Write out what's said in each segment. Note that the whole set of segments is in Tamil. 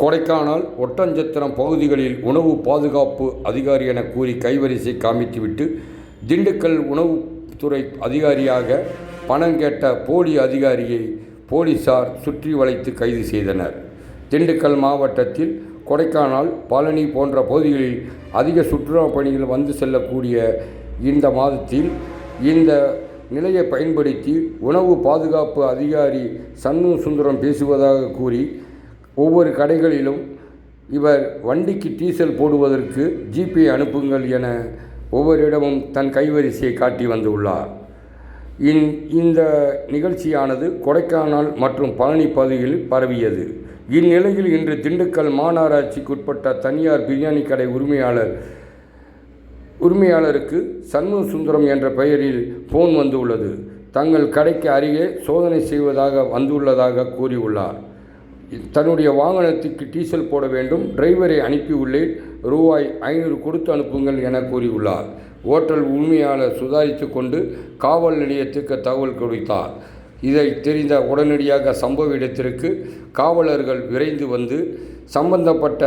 கொடைக்கானல் ஒட்டஞ்சத்திரம் பகுதிகளில் உணவு பாதுகாப்பு அதிகாரி என கூறி கைவரிசை காமித்துவிட்டு திண்டுக்கல் உணவுத்துறை அதிகாரியாக பணம் கேட்ட போலி அதிகாரியை போலீசார் சுற்றி வளைத்து கைது செய்தனர். திண்டுக்கல் மாவட்டத்தில் கொடைக்கானல் பழனி போன்ற பகுதிகளில் அதிக சுற்றுலா பணிகள் வந்து செல்லக்கூடிய இந்த மாதத்தில் இந்த நிலையை பயன்படுத்தி உணவு பாதுகாப்பு அதிகாரி சண்முக சுந்தரம் பேசுவதாக கூறி ஒவ்வொரு கடைகளிலும் இவர் வண்டிக்கு டீசல் போடுவதற்கு ஜிபே அனுப்புங்கள் என ஒவ்வொரு இடமும் தன் கைவரிசையை காட்டி வந்துள்ளார். இந் இந்த நிகழ்ச்சியானது கொடைக்கானல் மற்றும் பழனி பகுதியில் பரவியது. இந்நிலையில் இன்று திண்டுக்கல் மாநகராட்சிக்குட்பட்ட தனியார் பிரியாணி கடை உரிமையாளர் உரிமையாளருக்கு சண்முக சுந்தரம் என்ற பெயரில் ஃபோன் வந்துள்ளது. தங்கள் கடைக்கு அருகே சோதனை செய்வதாக வந்துள்ளதாக கூறியுள்ளார். தன்னுடைய வாகனத்துக்கு டீசல் போட வேண்டும் டிரைவரை அனுப்பியுள்ளேன் ரூபாய் ஐநூறு கொடுத்து அனுப்புங்கள் என கூறியுள்ளார். ஓட்டல் உரிமையாளர் சுதாரித்து கொண்டு காவல் நிலையத்துக்கு தகவல் கொடுத்தார். இதை தெரிந்த உடனடியாக சம்பவ இடத்திற்கு காவலர்கள் விரைந்து வந்து சம்பந்தப்பட்ட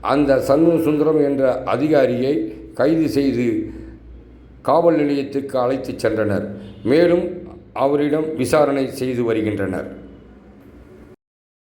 அந்த சண்முக சுந்தரம் என்ற அதிகாரியை கைது செய்து காவல் நிலையத்துக்கு அழைத்துச் சென்றனர். மேலும் அவரிடம் விசாரணை செய்து வருகின்றனர்.